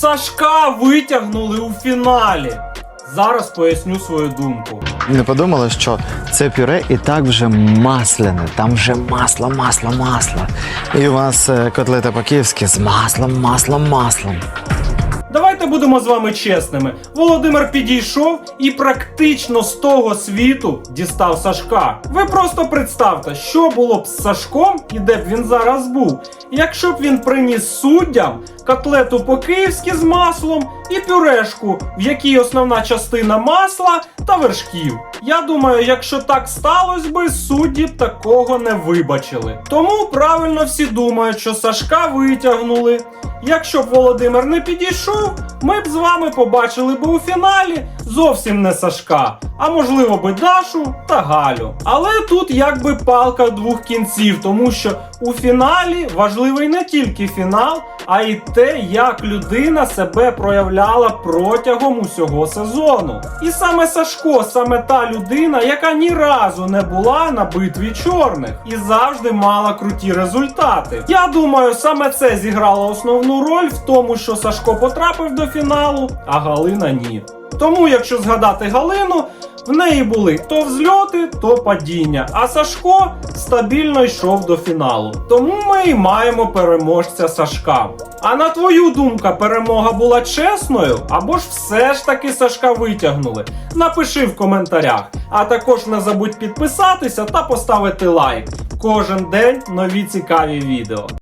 Сашка витягнули у фіналі. Зараз поясню свою думку. Не подумали, що це пюре і так вже масляне. Там вже масло, масло, масло. І у вас е, котлета по-київськи з маслом, маслом, маслом. Давайте будемо з вами чесними. Володимир підійшов і практично з того світу дістав Сашка. Ви просто представте, що було б з Сашком і де б він зараз був, якщо б він приніс суддям котлету по-київськи з маслом і пюрешку, в якій основна частина масла та вершків. Я думаю, якщо так сталося би, судді б такого не вибачили. Тому правильно всі думають, що Сашка витягнули. Якщо б Володимир не підійшов, ми б з вами побачили б у фіналі зовсім не Сашка, а можливо би Дашу та Галю. Але тут якби палка двох кінців, тому що у фіналі важливий не тільки фінал, а й те, як людина себе проявляла протягом усього сезону. І саме Сашко, саме та людина, яка ні разу не була на битві чорних і завжди мала круті результати. Я думаю, саме це зіграло основну роль в тому, що Сашко потрапив до фіналу, а Галина ні. Тому, якщо згадати Галину, в неї були то взльоти, то падіння, а Сашко стабільно йшов до фіналу. Тому ми і маємо переможця Сашка. А на твою думку, перемога була чесною, або ж все ж таки Сашка витягнули? Напиши в коментарях. А також не забудь підписатися та поставити лайк. Кожен день нові цікаві відео.